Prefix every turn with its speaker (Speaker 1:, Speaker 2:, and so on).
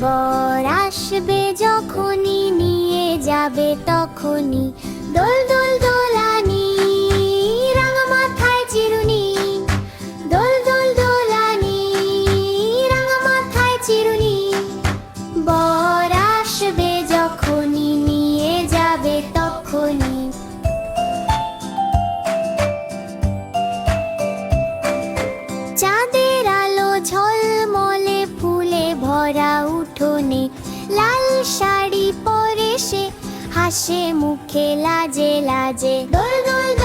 Speaker 1: বর আসবে যখনই নিয়ে যাবে তখনই। দোল দোল দোলানি শাড়ি পরে সে হাসে মুখে লাজে লাজে। দোল দোল